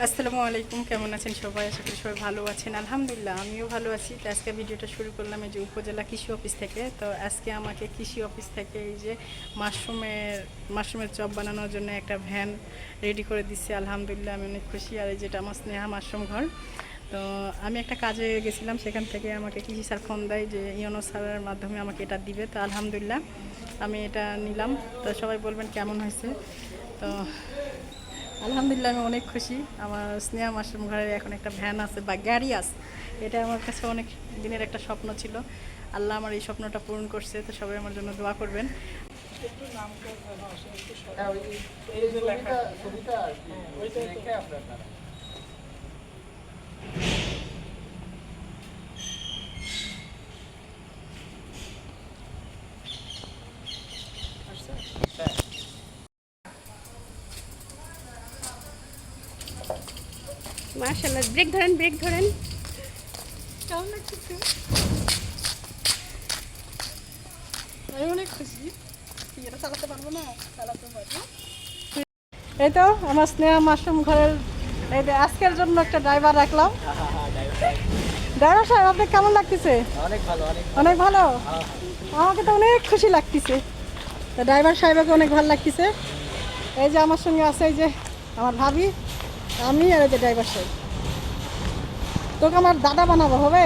আসসালামু আলাইকুম, কেমন আছেন সবাই? আশা করি সবাই ভালো আছেন। আলহামদুলিল্লাহ, আমিও ভালো আছি। তো আজকে ভিডিওটা শুরু করলাম এই যে উপজেলা কৃষি অফিস থেকে। তো আজকে আমাকে কৃষি অফিস থেকে এই যে মাশরুমের মাশরুমের চপ বানানোর জন্য একটা ভ্যান রেডি করে দিচ্ছে। আলহামদুলিল্লাহ, আমি অনেক খুশি। আর এই যেটা আমার স্নেহা মাশরুম ঘর, তো আমি একটা কাজে গেছিলাম। সেখান থেকে আমাকে কৃষি স্যার ফোন দেয় যে ইয়নো স্যারের মাধ্যমে আমাকে এটা দিবে। তো আলহামদুলিল্লাহ, আমি এটা নিলাম। তো সবাই বলবেন কেমন হয়েছে। তো আলহামদুলিল্লাহ আমি অনেক খুশি। আমার স্নেহা মাশরুম ঘরে এখন একটা ভ্যান আছে বা গাড়ি আছে। এটা আমার কাছে অনেক দিনের একটা স্বপ্ন ছিল। আল্লাহ আমার এই স্বপ্নটা পূরণ করছে তো সবাই আমার জন্য দোয়া করবেন। হ্যাঁ, মার্শাল্লাহ ব্রেক ধরেন ব্রেক ধরেন। কেমন লাগতেছে আমি অনেক খুশি। এটা চালাতে পারব না চালাতে পারব। এই তো আমার স্নেহা মাশরুম ঘরের এই যে আজকের জন্য একটা ড্রাইভার রাখলাম। ড্রাইভার সাহেব আপনি কেমন লাগতেছে? অনেক ভালো অনেক অনেক ভালো? আমাকে তো অনেক খুশি লাগতেছে। তো ড্রাইভার সাহেবকে অনেক ভালো লাগতেছে। এই যে আমার সঙ্গে আছে এই যে আমার ভাবি। আমি আর যে ড্রাইভার সাহেব তোকে আমার দাদা বানাবো হবে?